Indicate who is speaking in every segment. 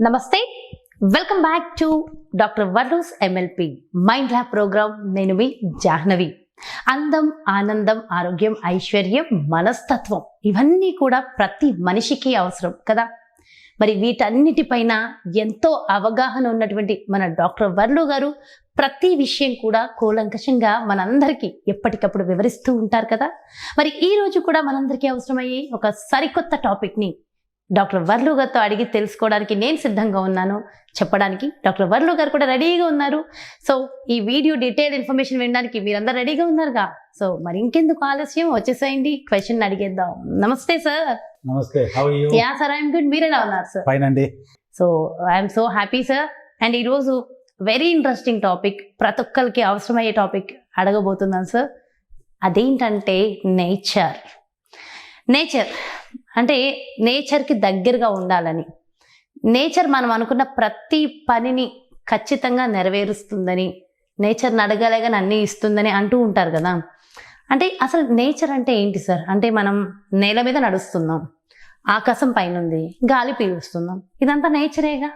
Speaker 1: నమస్తే. Welcome back to doctor వర్రూస్ MLP mind lab program నేను మీ జాహ్నవి. అందం ఆనందం ఆరోగ్యం ఐశ్వర్యం మనస్తత్వం ఇవన్నీ కూడా ప్రతి మనిషికి అవసరం కదా? మరి వీటన్నిటిపైన ఎంతో అవగాహన ఉన్నటువంటి మన డాక్టర్ వర్లు గారు ప్రతి విషయం కూడా కూలంకషంగా మనందరికీ ఎప్పటికప్పుడు వివరిస్తూ ఉంటారు కదా? మరి ఈ రోజు కూడా మనందరికీ అవసరమయ్యే ఒక సరికొత్త టాపిక్ని డాక్టర్ వర్లు గారితో అడిగి తెలుసుకోవడానికి నేను సిద్ధంగా ఉన్నాను. చెప్పడానికి డాక్టర్ వర్లు గారు కూడా రెడీగా ఉన్నారు. సో ఈ వీడియో డీటెయిల్ ఇన్ఫర్మేషన్ వినడానికి మీరందరూ రెడీగా ఉన్నారుగా. సో మరి ఇంకెందుకు ఆలస్యం? వచ్చేసేయండి. క్వశ్చన్ అడిగేద్దాం. నమస్తే సార్.
Speaker 2: నమస్తే. Yeah
Speaker 1: sir I'm good. మీరు ఎలా ఉన్నారు సార్?
Speaker 2: ఫైన్ అండి.
Speaker 1: So I'm so happy sir. And ఈరోజు వెరీ ఇంట్రెస్టింగ్ టాపిక్ ప్రతి ఒక్కరికి అవసరమయ్యే టాపిక్ అడగబోతున్నాను సార్. అదేంటంటే నేచర్. నేచర్. అంటే నేచర్కి దగ్గరగా ఉండాలని. నేచర్ మనం అనుకున్న ప్రతి పనిని ఖచ్చితంగా నెరవేరుస్తుందని నేచర్ని అడగలేగాని అన్నీ ఇస్తుందని అంటూ ఉంటారు కదా. అంటే అసలు నేచర్ అంటే ఏంటి సార్? అంటే మనం నేల మీద నడుస్తున్నాం ఆకాశం పైన ఉంది గాలి పీలుస్తున్నాం. ఇదంతా నేచరేగా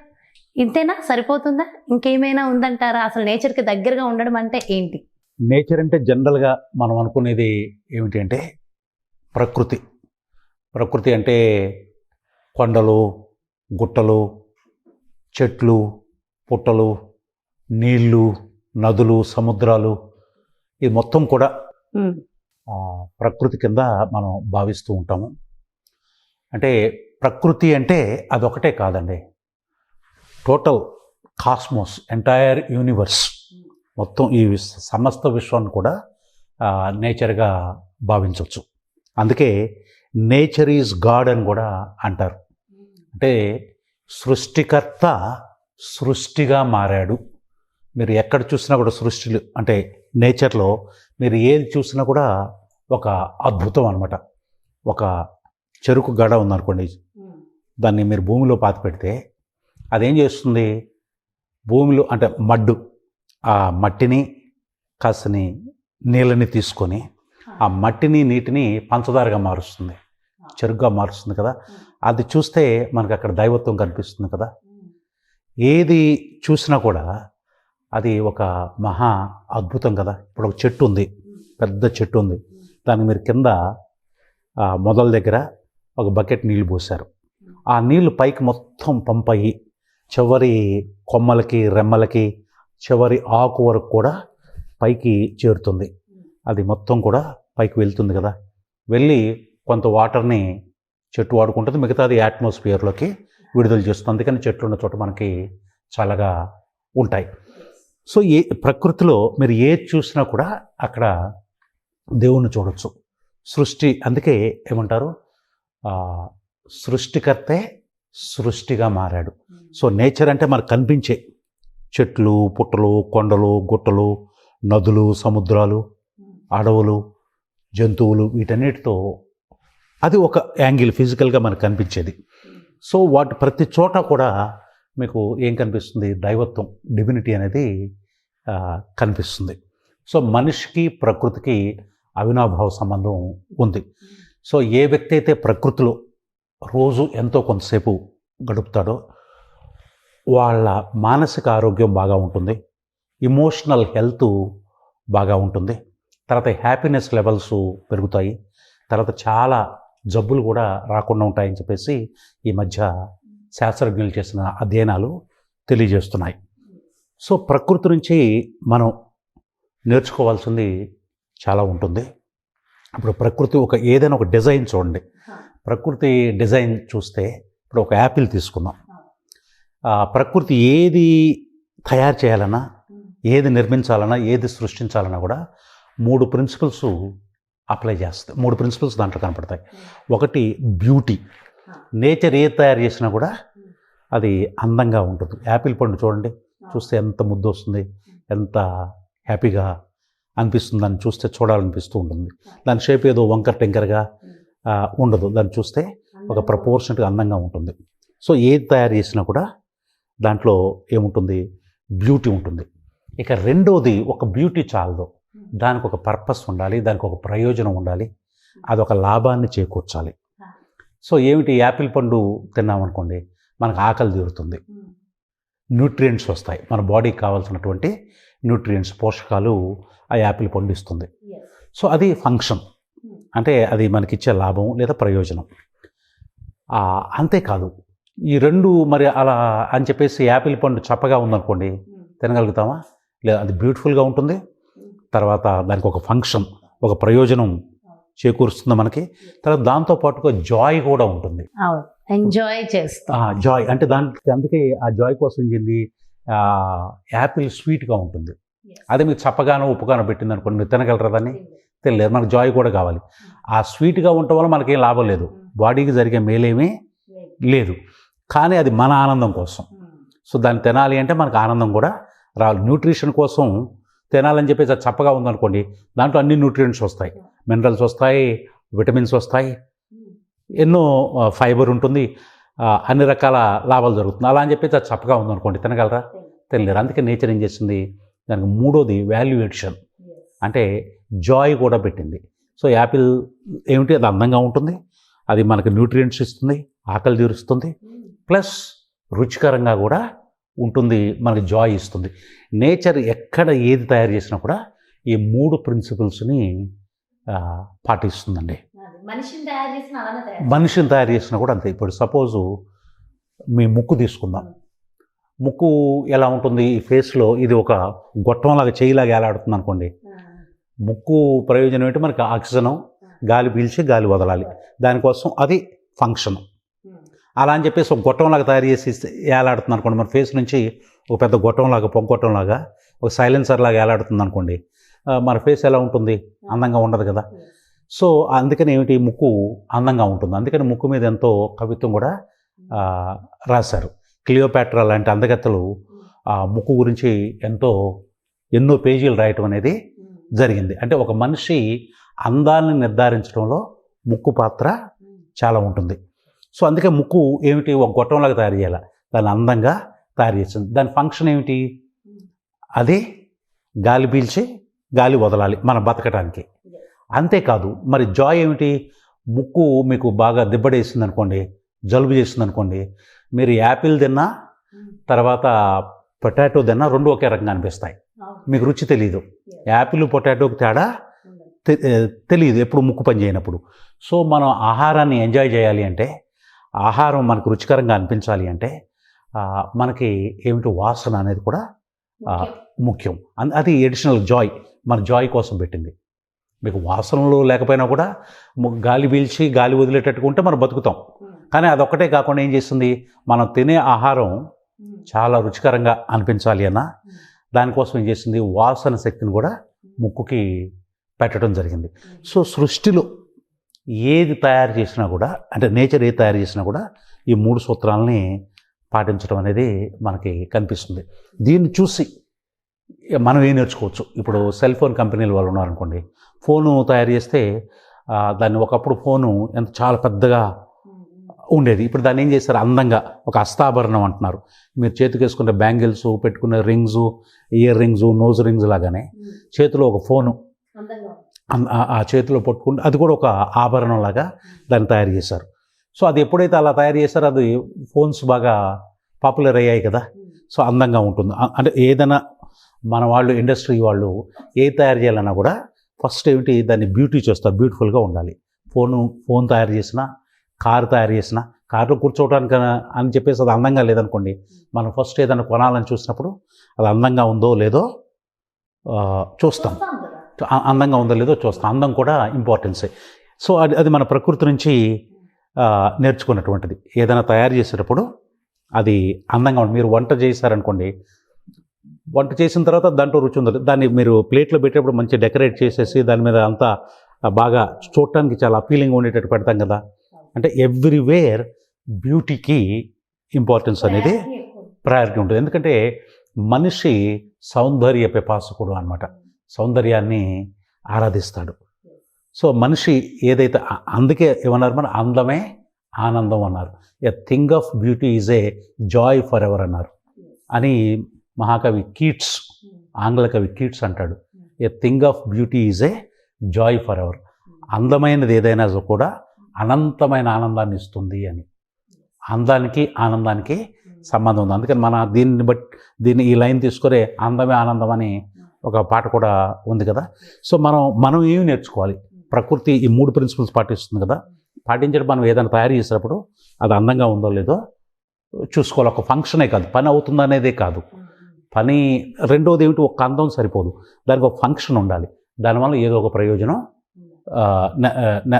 Speaker 1: ఇంతేనా? సరిపోతుందా? ఇంకేమైనా ఉందంటారా? అసలు నేచర్కి దగ్గరగా ఉండడం అంటే ఏంటి?
Speaker 2: నేచర్ అంటే జనరల్గా మనం అనుకునేది ఏమిటి అంటే ప్రకృతి. ప్రకృతి అంటే కొండలు గుట్టలు చెట్లు పుట్టలు నీళ్ళు నదులు సముద్రాలు ఇది మొత్తం కూడా ప్రకృతి కింద మనం భావిస్తూ ఉంటాము. అంటే ప్రకృతి అంటే అదొకటే కాదండి. టోటల్ కాస్మోస్ ఎంటైర్ యూనివర్స్ మొత్తం ఈ సమస్త విశ్వాన్ని కూడా నేచర్గా భావించవచ్చు అందుకే నేచర్ ఈజ్ గాడ్ అని కూడా అంటారు. అంటే సృష్టికర్త సృష్టిగా మారాడు. మీరు ఎక్కడ చూసినా కూడా సృష్టిలు అంటే నేచర్లో మీరు ఏది చూసినా కూడా ఒక అద్భుతం అనమాట ఒక చెరుకు గడ ఉందనుకోండి దాన్ని మీరు భూమిలో పాతి పెడితే అదేం చేస్తుంది? భూమిలో అంటే మడ్డు ఆ మట్టిని కాసని నీళ్ళని తీసుకొని ఆ మట్టిని నీటిని పంచదారగా మారుస్తుంది. చెరుగ్గా మారుస్తుంది కదా. అది చూస్తే మనకు అక్కడ దైవత్వం కనిపిస్తుంది కదా. ఏది చూసినా కూడా అది ఒక మహా అద్భుతం కదా. ఇప్పుడు ఒక చెట్టు ఉంది. పెద్ద చెట్టు ఉంది. దానికి మీరు కింద మొదల దగ్గర ఒక బకెట్ నీళ్ళు పోశారు. ఆ నీళ్ళు పైకి మొత్తం పంప్ అయ్యి చివరి కొమ్మలకి రెమ్మలకి చివరి ఆకు వరకు కూడా పైకి చేరుతుంది. అది మొత్తం కూడా పైకి వెళ్తుంది కదా. వెళ్ళి కొంత వాటర్ని చెట్టు వాడుకుంటుంది. మిగతాది యాట్మాస్ఫియర్లోకి విడుదల చేస్తుంది. అందుకని చెట్లు ఉన్న చోట మనకి చల్లగా ఉంటాయి. సో ఏ ప్రకృతిలో మీరు ఏది చూసినా కూడా అక్కడ దేవుణ్ణి చూడొచ్చు. సృష్టి అందుకే ఏమంటారు? సృష్టికర్తే సృష్టిగా మారాడు. సో నేచర్ అంటే మనకు కనిపించే చెట్లు పుట్టలు కొండలు గుట్టలు నదులు సముద్రాలు అడవులు జంతువులు వీటన్నిటితో అది ఒక యాంగిల్ ఫిజికల్గా మనకు కనిపించేది. సో వాటి ప్రతి చోట కూడా మీకు ఏం కనిపిస్తుంది? దైవత్వం డివినిటీ అనేది కనిపిస్తుంది. సో మనిషికి ప్రకృతికి అవినాభావ సంబంధం ఉంది. సో ఏ వ్యక్తి అయితే ప్రకృతిలో రోజు ఎంతో కొంతసేపు గడుపుతాడో వాళ్ళ మానసిక ఆరోగ్యం బాగా ఉంటుంది. ఇమోషనల్ హెల్త్ బాగా ఉంటుంది. తర్వాత హ్యాపీనెస్ లెవెల్స్ పెరుగుతాయి. తర్వాత చాలా జబ్బులు కూడా రాకుండా ఉంటాయని చెప్పేసి ఈ మధ్య శాస్త్రజ్ఞులు చేసిన అధ్యయనాలు తెలియజేస్తున్నాయి. సో ప్రకృతి నుంచి మనం నేర్చుకోవాల్సింది చాలా ఉంటుంది. ఇప్పుడు ప్రకృతి ఒక ఏదైనా ఒక డిజైన్ చూడండి. ప్రకృతి డిజైన్ చూస్తే ఇప్పుడు ఒక యాపిల్ తీసుకుందాం. ప్రకృతి ఏది తయారు చేయాలన్నా ఏది నిర్మించాలన్నా ఏది సృష్టించాలన్నా కూడా మూడు ప్రిన్సిపల్స్ అప్లై చేస్తుంది మూడు ప్రిన్సిపల్స్ దాంట్లో కనపడతాయి. ఒకటి బ్యూటీ. నేచర్ ఏది తయారు చేసినా కూడా అది అందంగా ఉంటుంది. యాపిల్ పండు చూడండి. చూస్తే ఎంత ముద్దు వస్తుంది. ఎంత హ్యాపీగా అనిపిస్తుంది. దాన్ని చూస్తే చూడాలనిపిస్తూ ఉంటుంది. దాని షేప్ ఏదో వంకర టెంకరగా ఉండదు. దాన్ని చూస్తే ఒక ప్రపోర్షనట్గా అందంగా ఉంటుంది. సో ఏది తయారు చేసినా కూడా దాంట్లో ఏముంటుంది? బ్యూటీ ఉంటుంది. ఇక రెండోది ఒక బ్యూటీ చాలదు. దానికి ఒక పర్పస్ ఉండాలి దానికి ఒక ప్రయోజనం ఉండాలి అదొక లాభాన్ని చేకూర్చాలి. సో ఏమిటి యాపిల్ పండు తిన్నామనుకోండి మనకు ఆకలి తీరుతుంది. న్యూట్రియంట్స్ వస్తాయి. మన బాడీకి కావాల్సినటువంటి న్యూట్రియంట్స్ పోషకాలు ఆ యాపిల్ పండు ఇస్తుంది. సో అది ఫంక్షన్ అంటే అది మనకిచ్చే లాభం లేదా ప్రయోజనం. అంతేకాదు ఈ రెండు మరి అలా అని చెప్పేసి యాపిల్ పండు చప్పగా ఉందనుకోండి తినగలుగుతామా? లేదా అది బ్యూటిఫుల్గా ఉంటుంది? తర్వాత దానికి ఒక ఫంక్షన్ ఒక ప్రయోజనం చేకూరుస్తుంది మనకి. తర్వాత దాంతో పాటుగా జాయ్ కూడా ఉంటుంది.
Speaker 1: ఎంజాయ్ చేస్తాం.
Speaker 2: జాయ్. అంటే దానికి అందుకే ఆ జాయ్ కోసం ఏంటి యాపిల్ స్వీట్గా ఉంటుంది. అదే మీకు చప్పగానో ఉప్పుగానో పెట్టింది అనుకోండి మీరు తినగలరా దాన్ని? తెలియదు మనకు జాయ్ కూడా కావాలి. ఆ స్వీట్గా ఉండటం వల్ల మనకేం లాభం లేదు. బాడీకి జరిగే మేలేమీ లేదు. కానీ అది మన ఆనందం కోసం. సో దాన్ని తినాలి అంటే మనకు ఆనందం కూడా రావాలి. న్యూట్రిషన్ కోసం తినాలని చెప్పేసి అది చప్పగా ఉందనుకోండి దాంట్లో అన్ని న్యూట్రియంట్స్ వస్తాయి. మినరల్స్ వస్తాయి విటమిన్స్ వస్తాయి ఎన్నో ఫైబర్ ఉంటుంది అన్ని రకాల లాభాలు జరుగుతుంది అలా అని చెప్పేసి అది చప్పగా ఉందనుకోండి తినగలరా? తినలేరు. అందుకే నేచర్ ఏం చేసింది దానికి మూడోది వాల్యూ ఎడిషన్ అంటే జాయ్ కూడా పెట్టింది. సో యాపిల్ ఏమిటి? అది అందంగా ఉంటుంది. అది మనకు న్యూట్రియంట్స్ ఇస్తుంది ఆకలి తీరుస్తుంది. ప్లస్ రుచికరంగా కూడా ఉంటుంది మనకి జాయ్ ఇస్తుంది. నేచర్ ఎక్కడ ఏది తయారు చేసినా కూడా ఈ మూడు ప్రిన్సిపల్స్ని పాటిస్తుందండి.
Speaker 1: మనిషిని తయారు చేసిన అలానే
Speaker 2: మనిషిని తయారు చేసినా కూడా అంతే. ఇప్పుడు సపోజు మీ ముక్కు తీసుకుందాం. ముక్కు ఎలా ఉంటుంది? ఈ ఫేస్లో ఇది ఒక గొట్టంలాగా చేయిలాగా ఏలాడుతుంది అనుకోండి. ముక్కు ప్రయోజనం ఏంటి? మనకి ఆక్సిజన్ గాలి పీల్చి గాలి వదలాలి. దానికోసం అది ఫంక్షన్ అలా అని చెప్పేసి ఒక గొట్టంలాగా తయారు చేసి ఏలాడుతుంది అనుకోండి. మన ఫేస్ నుంచి ఒక పెద్ద గొట్టంలాగా పొగ్గొట్టంలాగా ఒక సైలెన్సర్ లాగా ఏలాడుతుంది అనుకోండి. మన ఫేస్ ఎలా ఉంటుంది? అందంగా ఉండదు కదా. సో అందుకని ఏమిటి? ముక్కు అందంగా ఉంటుంది. అందుకని ముక్కు మీద ఎంతో కవిత్వం కూడా రాశారు. క్లియోపాట్రా లాంటి అందగత్తలు ముక్కు గురించి ఎంతో ఎన్నో పేజీలు రాయటం అనేది జరిగింది. అంటే ఒక మనిషి అందాన్ని నిర్ధారించడంలో ముక్కు పాత్ర చాలా ఉంటుంది. సో అందుకే ముక్కు ఏమిటి? ఒక గొట్టంలాగా తయారు చేయాలి. దాన్ని అందంగా తయారు చేసింది దాని ఫంక్షన్ ఏమిటి? అది గాలి పీల్చి గాలి వదలాలి మనం బతకడానికి అంతేకాదు మరి జాయ్ ఏమిటి? ముక్కు మీకు బాగా దిబ్బడేసింది అనుకోండి జలుబు చేసింది అనుకోండి మీరు యాపిల్ తిన్నా తర్వాత పొటాటో తిన్నా రెండు ఒకే రకంగా అనిపిస్తాయి. మీకు రుచి తెలియదు యాపిల్ పొటాటోకి తేడా తెలియదు ఎప్పుడు ముక్కు పని చేయనప్పుడు. సో మనం ఆహారాన్ని ఎంజాయ్ చేయాలి అంటే ఆహారం మనకు రుచికరంగా అనిపించాలి అంటే మనకి ఏమిటి వాసన అనేది కూడా ముఖ్యం. అన్- అది ఎడిషనల్ జాయ్ మన జాయ్ కోసం పెట్టింది. మీకు వాసనలు లేకపోయినా కూడా గాలి పీల్చి గాలి వదిలేటట్టుగా ఉంటే మనం బతుకుతాం. కానీ అదొక్కటే కాకుండా ఏం చేస్తుంది? మనం తినే ఆహారం చాలా రుచికరంగా అనిపించాలి అన్న దానికోసం ఏం చేసింది వాసన శక్తిని కూడా ముక్కుకి పెట్టడం జరిగింది. సో సృష్టిలో ఏది తయారు చేసినా కూడా అంటే నేచర్ ఏది తయారు చేసినా కూడా ఈ మూడు సూత్రాలని పాటించడం అనేది మనకి కనిపిస్తుంది. దీన్ని చూసి మనం ఏం నేర్చుకోవచ్చు? ఇప్పుడు సెల్ ఫోన్ కంపెనీలు వాళ్ళు ఉన్నారనుకోండి ఫోను తయారు చేస్తే దాన్ని ఒకప్పుడు ఫోను ఎంత చాలా పెద్దగా ఉండేది. ఇప్పుడు దాన్ని ఏం చేస్తారు అందంగా ఒక హస్తాభరణం అంటున్నారు. మీరు చేతికి వేసుకునే బ్యాంగిల్స్ పెట్టుకునే rings earrings nose rings లాగానే చేతిలో ఒక ఫోను ఆ- ఆ చేతిలో పట్టుకుంటే అది కూడా ఒక ఆభరణం లాగా దాన్ని తయారు చేశారు. సో అది ఎప్పుడైతే అలా తయారు చేశారో అది ఫోన్స్ బాగా పాపులర్ అయ్యాయి కదా. సో అందంగా ఉంటుంది. అంటే ఏదైనా మన వాళ్ళు ఇండస్ట్రీ వాళ్ళు ఏ తయారు చేయాలన్నా కూడా ఫస్ట్ ఏమిటి దాన్ని బ్యూటీ చూస్తారు బ్యూటిఫుల్గా ఉండాలి. ఫోను ఫోన్ తయారు చేసిన కారు తయారు చేసిన కారులో కూర్చోవడానికి అని చెప్పేసి అది అందంగా లేదనుకోండి మనం ఫస్ట్ ఏదైనా కొనాలని చూసినప్పుడు అది అందంగా ఉందో లేదో చూస్తాం. అందంగా ఉందో లేదో చూస్తాం. అందం కూడా ఇంపార్టెన్సే సో అది అది మన ప్రకృతి నుంచి నేర్చుకున్నటువంటిది. ఏదైనా తయారు చేసేటప్పుడు అది అందంగా ఉంటుంది మీరు వంట చేశారనుకోండి వంట చేసిన తర్వాత దాంట్లో రుచి ఉంది దాన్ని మీరు ప్లేట్లో పెట్టేటప్పుడు మంచి డెకరేట్ చేసేసి దాని మీద అంతా బాగా చూడటానికి చాలా అపీలింగ్ ఉండేటట్టు పెడతాం కదా. అంటే ఎవ్రీవేర్ బ్యూటీకి ఇంపార్టెన్స్ అనేది ప్రయారిటీ ఉంటుంది. ఎందుకంటే మనిషి సౌందర్య పిపాసకుడు అనమాట సౌందర్యాన్ని ఆరాధిస్తాడు. సో మనిషి ఏదైతే అందుకే ఏమన్నారు మన అందమే ఆనందం అన్నారు. A thing of beauty is a joy for ever అన్నారు. అని మహాకవి కీట్స్ ఆంగ్ల కవి కీట్స్ అంటాడు. A thing of beauty is a joy for ever అందమైనది ఏదైనా కూడా అనంతమైన ఆనందాన్ని ఇస్తుంది అని. అందానికి ఆనందానికి సంబంధం ఉంది. అందుకని మన దీన్ని బట్టి దీన్ని ఈ లైన్ తీసుకునే అందమే ఆనందం అని ఒక పాట కూడా ఉంది కదా. సో మనం మనం ఏమి నేర్చుకోవాలి? ప్రకృతి ఈ మూడు ప్రిన్సిపల్స్ పాటిస్తుంది కదా. పాటించడం మనం ఏదైనా తయారు చేసేటప్పుడు అది అందంగా ఉందో లేదో చూసుకోవాలి. ఒక ఫంక్షనే కాదు. పని అవుతుందా అనేదే కాదు. పని రెండోది ఏమిటి? ఒక అందం సరిపోదు. దానికి ఒక ఫంక్షన్ ఉండాలి. దానివల్ల ఏదో ఒక ప్రయోజనం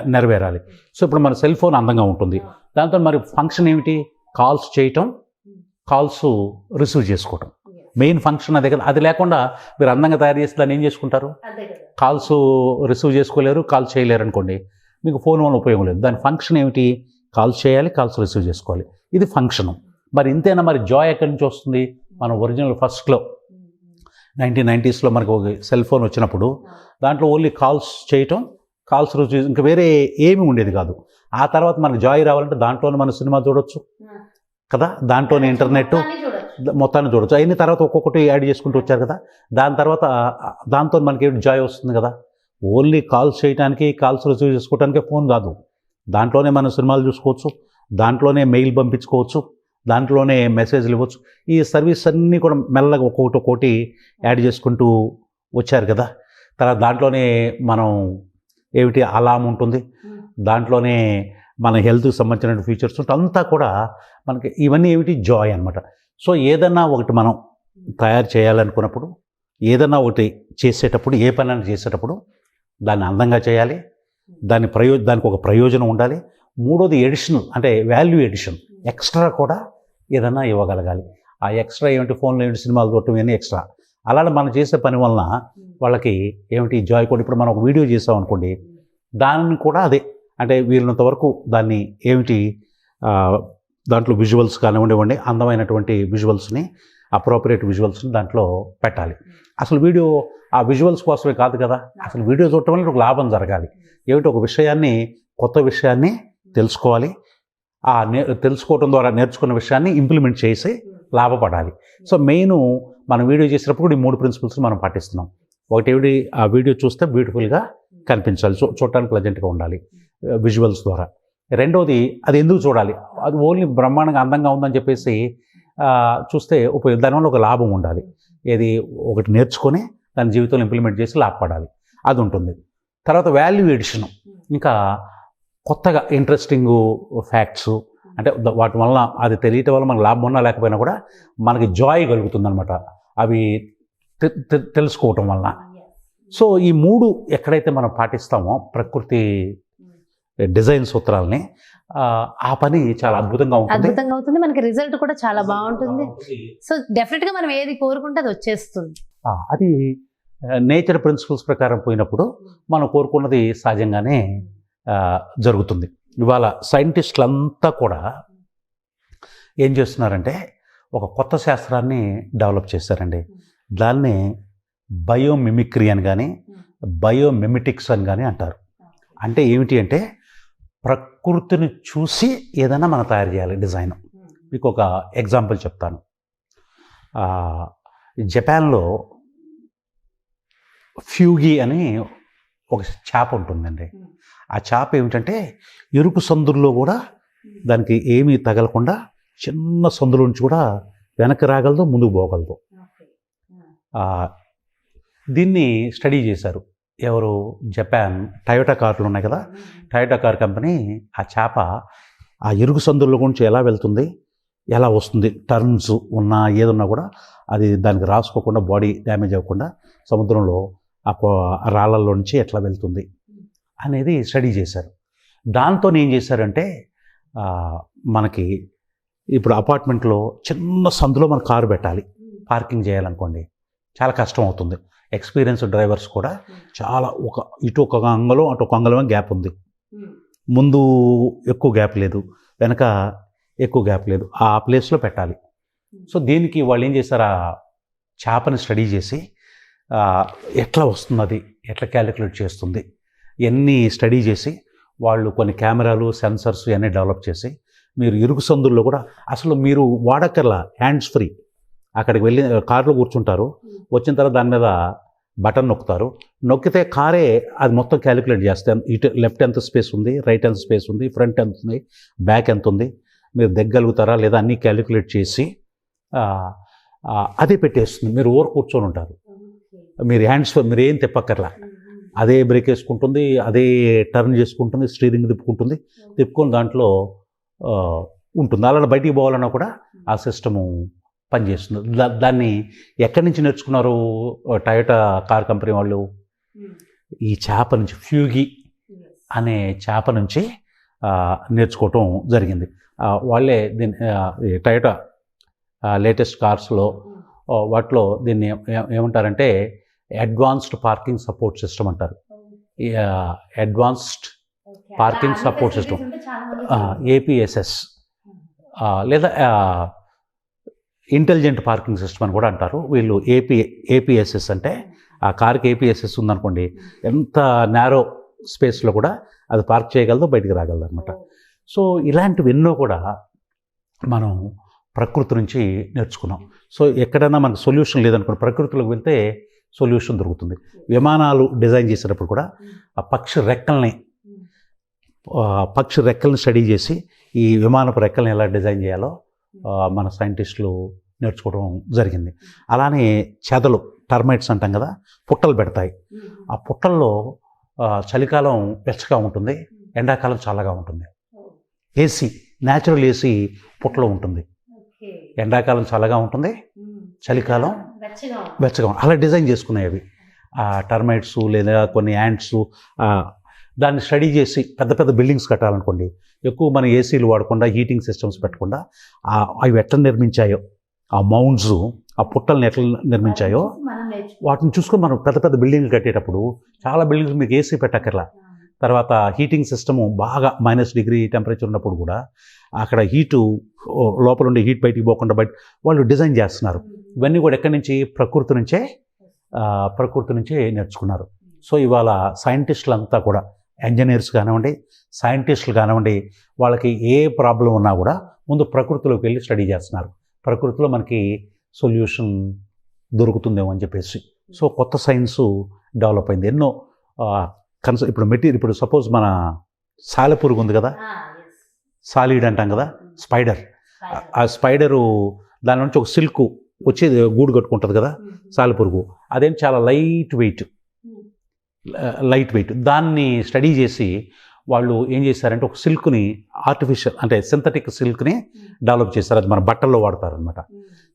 Speaker 2: నెరవేరాలి. సో ఇప్పుడు మన సెల్ ఫోన్ అందంగా ఉంటుంది. దాంతో మరి ఫంక్షన్ ఏమిటి? కాల్స్ చేయటం కాల్స్ రిసీవ్ చేసుకోవటం. మెయిన్ ఫంక్షన్ అదే కదా. అది లేకుండా మీరు అందంగా తయారు చేసి దాన్ని ఏం చేసుకుంటారు? కాల్స్ రిసీవ్ చేసుకోలేరు కాల్ చేయలేరు అనుకోండి. మీకు ఫోన్ వల్ల ఉపయోగం లేదు. దాని ఫంక్షన్ ఏమిటి? కాల్స్ చేయాలి కాల్స్ రిసీవ్ చేసుకోవాలి. ఇది ఫంక్షన్. మరి ఇంతేనా మరి జాయ్ ఎక్కడి నుంచి వస్తుంది? మన ఒరిజినల్ ఫస్ట్లో నైన్టీన్ నైంటీస్లో మనకు ఒక సెల్ ఫోన్ వచ్చినప్పుడు దాంట్లో ఓన్లీ కాల్స్ చేయటం కాల్స్ రిసీవ్ ఇంకా వేరే ఏమీ ఉండేది కాదు. ఆ తర్వాత మనకు జాయ్ రావాలంటే దాంట్లోనే మన సినిమా చూడొచ్చు. కదా? దాంట్లోనే ఇంటర్నెట్ మొత్తాన్ని చూడొచ్చు. అయిన తర్వాత ఒక్కొక్కటి యాడ్ చేసుకుంటూ వచ్చారు కదా? దాని తర్వాత దాంతో మనకి జాయ్ వస్తుంది కదా? ఓన్లీ కాల్స్ చేయడానికి కాల్స్ రిసీవ్ చేసుకోవడానికి ఫోన్ కాదు. దాంట్లోనే మనం సినిమాలు చూసుకోవచ్చు దాంట్లోనే మెయిల్ పంపించుకోవచ్చు దాంట్లోనే మెసేజ్లు ఇవ్వచ్చు. ఈ సర్వీస్ అన్నీ కూడా మెల్లగా ఒక్కొక్కటి ఒక్కొక్కటి యాడ్ చేసుకుంటూ వచ్చారు కదా? తర్వాత దాంట్లోనే మనం ఏమిటి అలాం ఉంటుంది. దాంట్లోనే మన హెల్త్కి సంబంధించిన ఫీచర్స్ ఉంటాయి అంతా కూడా మనకి ఇవన్నీ ఏమిటి? జాయ్ అనమాట సో ఏదన్నా ఒకటి మనం తయారు చేయాలనుకున్నప్పుడు ఏదన్నా ఒకటి చేసేటప్పుడు ఏ పని చేసేటప్పుడు దాన్ని అందంగా చేయాలి. దాని ప్రయో దానికి ఒక ప్రయోజనం ఉండాలి. మూడోది ఎడిషనల్ అంటే వాల్యూ ఎడిషన్. ఎక్స్ట్రా కూడా ఏదన్నా ఇవ్వగలగాలి. ఆ ఎక్స్ట్రా ఏమిటి? ఫోన్లో ఏమిటి? సినిమాలు చూడటం ఇవన్నీ ఎక్స్ట్రా. అలానే మనం చేసే పని వలన వాళ్ళకి ఏమిటి? జాయ్ కూడా ఇప్పుడు మనం ఒక వీడియో చేసాం అనుకోండి దానిని కూడా అదే అంటే వీళ్ళంత వరకు దాన్ని ఏమిటి దాంట్లో విజువల్స్ కానివ్వండి అందమైనటువంటి విజువల్స్ని అప్రోపరియేట్ విజువల్స్ని దాంట్లో పెట్టాలి. అసలు వీడియో ఆ విజువల్స్ కోసమే కాదు కదా అసలు వీడియో చూడటం వల్ల ఒక లాభం జరగాలి. ఏమిటి ఒక విషయాన్ని కొత్త విషయాన్ని తెలుసుకోవాలి. ఆ నే తెలుసుకోవడం ద్వారా నేర్చుకున్న విషయాన్ని ఇంప్లిమెంట్ చేసి లాభపడాలి. సో మెయిన్ మనం వీడియో చేసినప్పుడు ఈ మూడు ప్రిన్సిపల్స్ మనం పాటిస్తున్నాం. ఒకటి ఏమిటి ఆ వీడియో చూస్తే బ్యూటిఫుల్గా కనిపించాలి. చూ చూడటానికి ప్లజెంట్గా ఉండాలి. విజువల్స్ ద్వారా. రెండోది అది ఎందుకు చూడాలి? అది ఓన్లీ బ్రహ్మాండంగా అందంగా ఉందని చెప్పేసి చూస్తే ఉపయోగం దానివల్ల ఒక లాభం ఉండాలి. ఏది ఒకటి నేర్చుకొని దాని జీవితంలో ఇంప్లిమెంట్ చేసి లాభపడాలి. అది ఉంటుంది. తర్వాత వాల్యూ ఎడిషన్ ఇంకా కొత్తగా ఇంట్రెస్టింగ్ ఫ్యాక్ట్స్ అంటే వాటి వల్ల అది తెలియటం వల్ల మనకు లాభం ఉన్నా లేకపోయినా కూడా మనకి జాయ్ కలుగుతుందనమాట అవి తె- తె- తెలుసుకోవటం వలన. సో ఈ మూడు ఎక్కడైతే మనం పాటిస్తామో ప్రకృతి డిజైన్ సూత్రాలని ఆ, పని చాలా అద్భుతంగా ఉంటుంది.
Speaker 1: అద్భుతంగా అవుతుంది మనకి రిజల్ట్ కూడా చాలా బాగుంటుంది. సో డెఫినెట్గా మనం ఏది కోరుకుంటే అది వచ్చేస్తుంది.
Speaker 2: అది నేచర్ ప్రిన్సిపల్స్ ప్రకారం పోయినప్పుడు మనం కోరుకున్నది సహజంగానే జరుగుతుంది. ఇవాళ సైంటిస్టులు అంతా కూడా ఏం చేస్తున్నారంటే ఒక కొత్త శాస్త్రాన్ని డెవలప్ చేశారండి. దాన్ని బయోమిమిక్రీ అని కానీ బయోమిమిటిక్స్ అని కానీ అంటారు. అంటే ఏమిటి అంటే ప్రకృతిని చూసి ఏదైనా మనం తయారు చేయాలి డిజైన్. మీకు ఒక ఎగ్జాంపుల్ చెప్తాను. జపాన్లో ఫ్యూగి అని ఒక చేప ఉంటుందండి. ఆ చేప ఏమిటంటే ఎరుపు సందుల్లో కూడా దానికి ఏమీ తగలకుండా చిన్న సందుల నుంచి కూడా వెనక్కి రాగలదు ముందుకు పోగలదు. దీన్ని స్టడీ చేశారు. ఎవరు? జపాన్ టయోటా కార్లు ఉన్నాయి కదా? టయోటా కార్ కంపెనీ ఆ చేప ఆ ఇరుగు సందుల్లో గురించి ఎలా వెళ్తుంది? ఎలా వస్తుంది? టర్న్స్ ఉన్నా ఏదున్నా కూడా అది దానికి రాసుకోకుండా బాడీ డ్యామేజ్ అవ్వకుండా సముద్రంలో ఆ రాళ్ళల్లో నుంచి ఎట్లా వెళ్తుంది అనేది స్టడీ చేశారు. దాంతో ఏం చేశారంటే మనకి ఇప్పుడు అపార్ట్మెంట్లో చిన్న సందులో మన కారు పెట్టాలి. పార్కింగ్ చేయాలనుకోండి. చాలా కష్టం అవుతుంది. ఎక్స్పీరియన్స్ డ్రైవర్స్ కూడా చాలా ఒక ఇటు ఒక అంగలో అటు ఒక అంగలం గ్యాప్ ఉంది. ముందు ఎక్కువ గ్యాప్ లేదు. వెనక ఎక్కువ గ్యాప్ లేదు. ఆ ప్లేస్లో పెట్టాలి. సో దీనికి వాళ్ళు ఏం చేశారు? ఆ చేపని స్టడీ చేసి ఎట్లా వస్తుంది అది ఎట్లా క్యాలిక్యులేట్ చేస్తుంది? ఇవన్నీ స్టడీ చేసి వాళ్ళు కొన్ని కెమెరాలు సెన్సర్స్ ఇవన్నీ డెవలప్ చేసి మీరు ఇరుగు సందుల్లో కూడా అసలు మీరు వాడక్కర్లా? Hands free. అక్కడికి వెళ్ళి కారులో కూర్చుంటారు. వచ్చిన తర్వాత దాని మీద బటన్ నొక్కుతారు. నొక్కితే కారే అది మొత్తం క్యాలిక్యులేట్ చేస్తే ఇటు లెఫ్ట్ ఎంత స్పేస్ ఉంది రైట్ ఎంత స్పేస్ ఉంది ఫ్రంట్ ఎంత ఉంది బ్యాక్ ఎంత ఉంది మీరు దగ్గలుగుతారా లేదా అన్నీ క్యాలిక్యులేట్ చేసి అదే పెట్టేస్తుంది. మీరు ఓవర్ కూర్చొని ఉంటారు. మీరు హ్యాండ్స్ మీరు ఏం తిప్పక్కర్లా. అదే బ్రేక్ వేసుకుంటుంది అదే టర్న్ చేసుకుంటుంది స్టీరింగ్ తిప్పుకుంటుంది తిప్పుకొని దాంట్లో ఉంటుంది. అలా బయటికి పోవాలన్నా కూడా ఆ సిస్టము పనిచేస్తుంది దా దాన్ని ఎక్కడి నుంచి నేర్చుకున్నారు టయోటా కార్ కంపెనీ వాళ్ళు? ఈ చేప నుంచి ఫ్యూగి అనే చేప నుంచి నేర్చుకోవటం జరిగింది. వాళ్ళే దీన్ని టయోటా లేటెస్ట్ కార్స్లో వాటిలో దీన్ని ఏమంటారంటే అడ్వాన్స్డ్ పార్కింగ్ సపోర్ట్ సిస్టమ్ అంటారు. Advanced Parking support system. APSS. లేదా ఇంటెలిజెంట్ పార్కింగ్ సిస్టమ్ అని కూడా అంటారు. వీళ్ళు ఏపీ ఏపీఎస్ఎస్ అంటే ఆ కార్కి ఏపీఎస్ఎస్ ఉందనుకోండి ఎంత నేరో స్పేస్లో కూడా అది పార్క్ చేయగలదో బయటికి రాగలదు అనమాట సో ఇలాంటివి ఎన్నో కూడా మనం ప్రకృతి నుంచి నేర్చుకున్నాం. సో ఎక్కడైనా మనకు సొల్యూషన్ లేదనుకోండి ప్రకృతిలోకి వెళ్తే సొల్యూషన్ దొరుకుతుంది. విమానాలు డిజైన్ చేసేటప్పుడు కూడా ఆ పక్షి రెక్కల్ని పక్షి రెక్కల్ని స్టడీ చేసి ఈ విమానపు రెక్కల్ని ఎలా డిజైన్ చేయాలో మన సైంటిస్టులు నేర్చుకోవడం జరిగింది. అలానే చెదలు టర్మైట్స్ అంటాం కదా పుట్టలు పెడతాయి. ఆ పుట్టల్లో చలికాలం వెచ్చగా ఉంటుంది ఎండాకాలం చల్లగా ఉంటుంది. ఏసీ న్యాచురల్ ఏసీ పుట్టలో ఉంటుంది. ఎండాకాలం చల్లగా ఉంటుంది చలికాలం వెచ్చగా ఉంటుంది. అలా డిజైన్ చేసుకున్నాయి అవి ఆ టర్మైట్స్ లేదా కొన్ని యాంట్స్ దాన్ని స్టడీ చేసి పెద్ద పెద్ద బిల్డింగ్స్ కట్టాలనుకోండి ఎక్కువ మన ఏసీలు వాడకుండా హీటింగ్ సిస్టమ్స్ పెట్టకుండా అవి ఎట్లా నిర్మించాయో ఆ మౌండ్స్ ఆ పుట్టల్ని ఎట్లా నిర్మించాయో వాటిని చూసుకొని మనం పెద్ద పెద్ద బిల్డింగ్లు కట్టేటప్పుడు చాలా బిల్డింగ్స్ మీకు ఏసీ పెట్టక్కర్లా. తర్వాత హీటింగ్ సిస్టము బాగా మైనస్ డిగ్రీ టెంపరేచర్ ఉన్నప్పుడు కూడా అక్కడ హీటు లోపల ఉండే హీట్ బయటికి పోకుండా బయట వాళ్ళు డిజైన్ చేస్తున్నారు. ఇవన్నీ కూడా ఎక్కడి నుంచి? ప్రకృతి నుంచే ప్రకృతి నుంచే నేర్చుకున్నారు. సో ఇవాళ సైంటిస్టులు అంతా కూడా ఇంజనీర్స్ కానివ్వండి సైంటిస్టులు కానివ్వండి వాళ్ళకి ఏ ప్రాబ్లం ఉన్నా కూడా ముందు ప్రకృతిలోకి వెళ్ళి స్టడీ చేస్తున్నారు. ప్రకృతిలో మనకి సొల్యూషన్ దొరుకుతుందేమో అని చెప్పేసి. సో కొత్త సైన్స్ డెవలప్ అయింది. ఎన్నో కన్స ఇప్పుడు మెటీరియల్ ఇప్పుడు సపోజ్ మన సాలెపురుగు ఉంది కదా? సాలిడ్ అంటాం కదా? స్పైడర్. ఆ స్పైడరు దాని నుంచి ఒక సిల్క్ వచ్చి గూడు కట్టుకుంటుంది కదా? సాలెపురుగు. అదేం చాలా లైట్ వెయిట్. లైట్ వెయిట్ దాన్ని స్టడీ చేసి వాళ్ళు ఏం చేశారంటే ఒక సిల్క్ని ఆర్టిఫిషియల్ అంటే సింథటిక్ సిల్క్ని డెవలప్ చేస్తారు అది మన బట్టల్లో వాడతారు అనమాట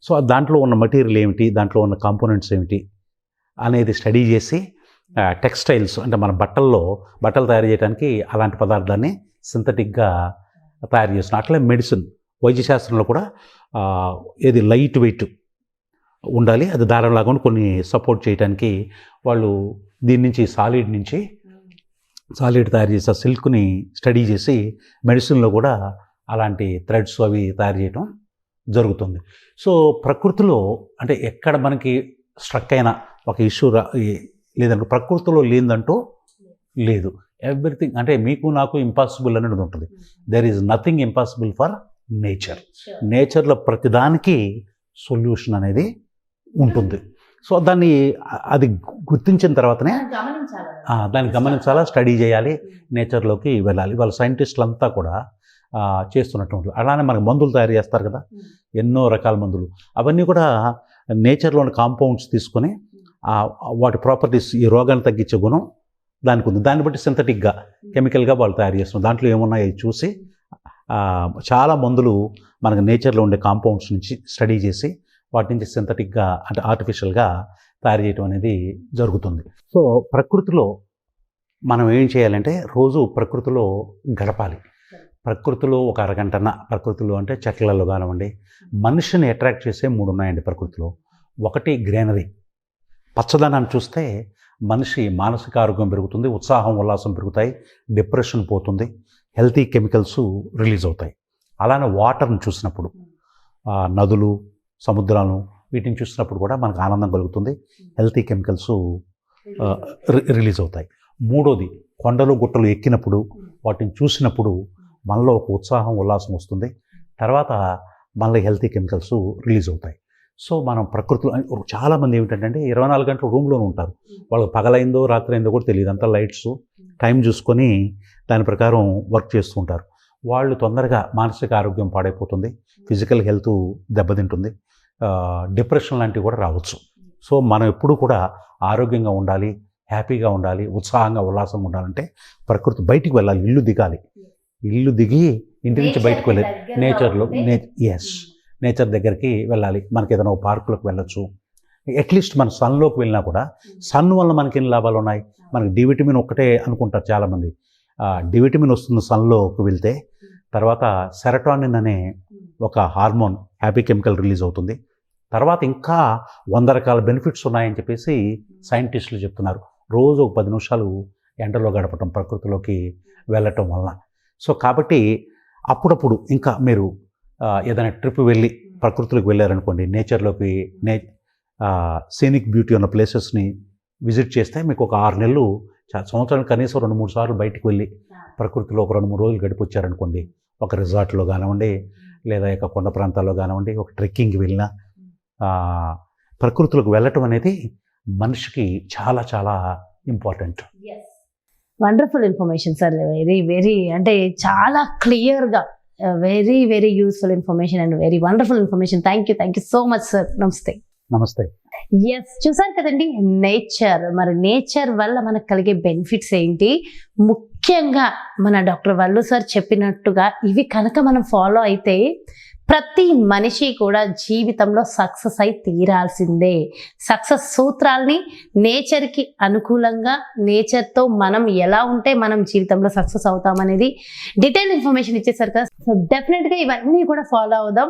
Speaker 2: సో దాంట్లో ఉన్న మెటీరియల్ ఏమిటి? దాంట్లో ఉన్న కాంపోనెంట్స్ ఏమిటి? అనేది స్టడీ చేసి టెక్స్టైల్స్ అంటే మన బట్టల్లో బట్టలు తయారు చేయడానికి అలాంటి పదార్థాన్ని సింథటిక్గా తయారు చేస్తున్నారు. అట్లే మెడిసిన్ వైద్యశాస్త్రంలో కూడా ఆ, ఏది లైట్ వెయిట్ ఉండాలి అది దారంలాగా కొన్ని సపోర్ట్ చేయడానికి వాళ్ళు దీని నుంచి సాలిడ్ నుంచి సాలిడ్ తయారు చేసే సిల్క్ని స్టడీ చేసి మెడిసిన్లో కూడా అలాంటి థ్రెడ్స్ అవి తయారు చేయడం జరుగుతుంది. సో ప్రకృతిలో అంటే ఎక్కడ మనకి స్ట్రక్ అయిన ఒక ఇష్యూ రా లేదంటే ప్రకృతిలో లేదంటూ లేదు. ఎవ్రీథింగ్ అంటే మీకు నాకు ఇంపాసిబుల్ అనేది ఉంటుంది. There is nothing impossible for nature నేచర్లో ప్రతిదానికి సొల్యూషన్ అనేది ఉంటుంది. సో దాన్ని అది గుర్తించిన తర్వాతనే దాన్ని గమనించాలా. స్టడీ చేయాలి నేచర్లోకి వెళ్ళాలి. వాళ్ళ సైంటిస్టులు అంతా కూడా చేస్తున్నటువంటి అలానే మనకి మందులు తయారు చేస్తారు కదా. ఎన్నో రకాల మందులు. అవన్నీ కూడా నేచర్లోని కాంపౌండ్స్ తీసుకొని వాటి ప్రాపర్టీస్ ఈ రోగాన్ని తగ్గించే గుణం దానికి ఉంది. దాన్ని బట్టి సింథటిక్గా కెమికల్గా వాళ్ళు తయారు చేస్తున్నారు. దాంట్లో ఏమున్నాయో చూసి చాలా మందులు మనకు నేచర్లో ఉండే కాంపౌండ్స్ నుంచి స్టడీ చేసి వాటి నుంచి సింథటిక్గా అంటే ఆర్టిఫిషియల్గా తయారు చేయడం అనేది జరుగుతుంది. సో ప్రకృతిలో మనం ఏం చేయాలంటే రోజు ప్రకృతిలో గడపాలి. ప్రకృతిలో ఒక అరగంటన ప్రకృతిలో అంటే చెట్లలో కానివ్వండి మనిషిని అట్రాక్ట్ చేసే మూడు ఉన్నాయండి ప్రకృతిలో. ఒకటి గ్రీనరీ. పచ్చదనాన్ని చూస్తే మనిషి మానసిక ఆరోగ్యం పెరుగుతుంది ఉత్సాహం ఉల్లాసం పెరుగుతాయి డిప్రెషన్ పోతుంది హెల్తీ కెమికల్స్ రిలీజ్ అవుతాయి. అలానే వాటర్ని చూసినప్పుడు నదులు సముద్రాలను వీటిని చూసినప్పుడు కూడా మనకు ఆనందం కలుగుతుంది. హెల్తీ కెమికల్స్ రిలీజ్ అవుతాయి. మూడోది కొండలు గుట్టలు ఎక్కినప్పుడు వాటిని చూసినప్పుడు మనలో ఒక ఉత్సాహం ఉల్లాసం వస్తుంది. తర్వాత మనలో హెల్తీ కెమికల్స్ రిలీజ్ అవుతాయి. సో మనం ప్రకృతిలో చాలామంది ఏమిటంటే ఇరవై నాలుగు గంటలు రూమ్లోనే ఉంటారు. వాళ్ళకి పగలైందో రాత్రి అయిందో కూడా తెలియదు. అంతా లైట్స్ టైం చూసుకొని దాని ప్రకారం వర్క్ చేస్తూ ఉంటారు. వాళ్ళు తొందరగా మానసిక ఆరోగ్యం పాడైపోతుంది. ఫిజికల్ హెల్త్ దెబ్బతింటుంది. డిప్రెషన్ లాంటివి కూడా రావచ్చు. సో మనం ఎప్పుడు కూడా ఆరోగ్యంగా ఉండాలి హ్యాపీగా ఉండాలి ఉత్సాహంగా ఉల్లాసంగా ఉండాలంటే ప్రకృతి బయటికి వెళ్ళాలి ఇల్లు దిగాలి. ఇల్లు దిగి ఇంటి నుంచి బయటకు వెళ్ళాలి నేచర్లో నే ఎస్ నేచర్ దగ్గరికి వెళ్ళాలి. మనకి ఏదైనా ఒక పార్కులకు వెళ్ళొచ్చు. అట్లీస్ట్ మన సన్లోకి వెళ్ళినా కూడా సన్ వల్ల మనకి ఎన్ని లాభాలు ఉన్నాయి? మనకి డి విటమిన్ ఒక్కటే అనుకుంటారు చాలామంది. డి విటమిన్ వస్తుంది సన్లోకి వెళ్తే తర్వాత సెరటానిన్ అనే ఒక హార్మోన్ హ్యాపీ కెమికల్ రిలీజ్ అవుతుంది. తర్వాత ఇంకా వంద రకాల బెనిఫిట్స్ ఉన్నాయని చెప్పేసి సైంటిస్టులు చెప్తున్నారు. రోజు ఒక పది నిమిషాలు ఎండలో గడపటం ప్రకృతిలోకి వెళ్ళటం వలన. సో కాబట్టి అప్పుడప్పుడు ఇంకా మీరు ఏదైనా ట్రిప్ వెళ్ళి ప్రకృతిలోకి వెళ్ళారనుకోండి నేచర్లోకి నే సీనిక్ బ్యూటీ ఉన్న ప్లేసెస్ని విజిట్ చేస్తే మీకు ఒక ఆరు నెలలు సంవత్సరానికి కనీసం రెండు మూడు సార్లు బయటికి వెళ్ళి ప్రకృతిలో ఒక రెండు మూడు రోజులు గడిపొచ్చారనుకోండి ఒక రిజార్ట్లో కానివ్వండి లేదా ఇక కొండ ప్రాంతాల్లో కానివ్వండి ఒక ట్రెక్కింగ్కి వెళ్ళినా ప్రకృతిలోకి వెళ్ళటం అనేది మనిషికి చాలా చాలా important.
Speaker 1: Wonderful information sir very very అంటే చాలా క్లియర్గా very very useful information and very wonderful information thank you thank you so much sir నమస్తే
Speaker 2: నమస్తే
Speaker 1: ఎస్ చూసారు కదండి? నేచర్ మరి నేచర్ వల్ల మనకు కలిగే బెనిఫిట్స్ ఏంటి? ముఖ్యంగా మన డాక్టర్ వల్లు సార్ చెప్పినట్టుగా ఇవి కనుక మనం ఫాలో అయితే ప్రతి మనిషి కూడా జీవితంలో సక్సెస్ అయి తీరాల్సిందే. సక్సెస్ సూత్రాల్ని నేచర్కి అనుకూలంగా నేచర్తో మనం ఎలా ఉంటే మనం జీవితంలో సక్సెస్ అవుతామనేది డీటెయిల్ ఇన్ఫర్మేషన్ ఇచ్చేసారు కదా. సో డెఫినెట్గా ఇవన్నీ కూడా ఫాలో అవుదాం.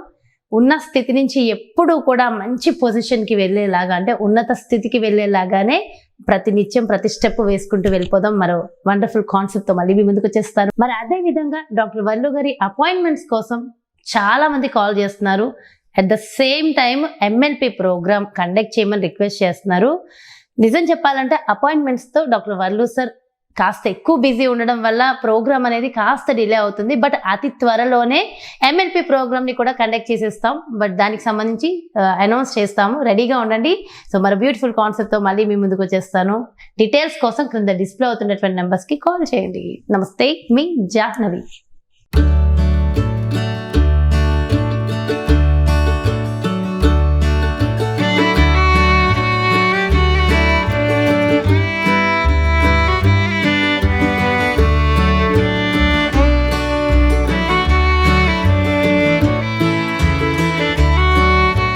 Speaker 1: ఉన్న స్థితి నుంచి ఎప్పుడూ కూడా మంచి పొజిషన్కి వెళ్ళేలాగా అంటే ఉన్నత స్థితికి వెళ్ళేలాగానే ప్రతి నిత్యం ప్రతి స్టెప్ వేసుకుంటూ వెళ్ళిపోదాం. మరో వండర్ఫుల్ కాన్సెప్ట్తో మళ్ళీ మీ ముందుకు వచ్చేస్తారు మరి అదే విధంగా డాక్టర్ వల్లు గారి అపాయింట్మెంట్స్ కోసం చాలామంది కాల్ చేస్తున్నారు. At the same time MLP program conduct చేయమని రిక్వెస్ట్ చేస్తున్నారు. నిజం చెప్పాలంటే అపాయింట్మెంట్స్తో డాక్టర్ వర్లు సార్ కాస్త ఎక్కువ బిజీ ఉండడం వల్ల ప్రోగ్రామ్ అనేది కాస్త డిలే అవుతుంది. బట్ అతి త్వరలోనే ఎంఎల్పి ప్రోగ్రామ్ని కూడా కండక్ట్ చేసేస్తాం. బట్ దానికి సంబంధించి uh, అనౌన్స్ చేస్తాము. రెడీగా ఉండండి. సో మరి బ్యూటిఫుల్ కాన్సెప్ట్తో మళ్ళీ మీ ముందుకు వచ్చేస్తాను. డీటెయిల్స్ కోసం క్రింద డిస్ప్లే అవుతున్నటువంటి నెంబర్స్కి కాల్ చేయండి. నమస్తే మీ జాహ్నవి.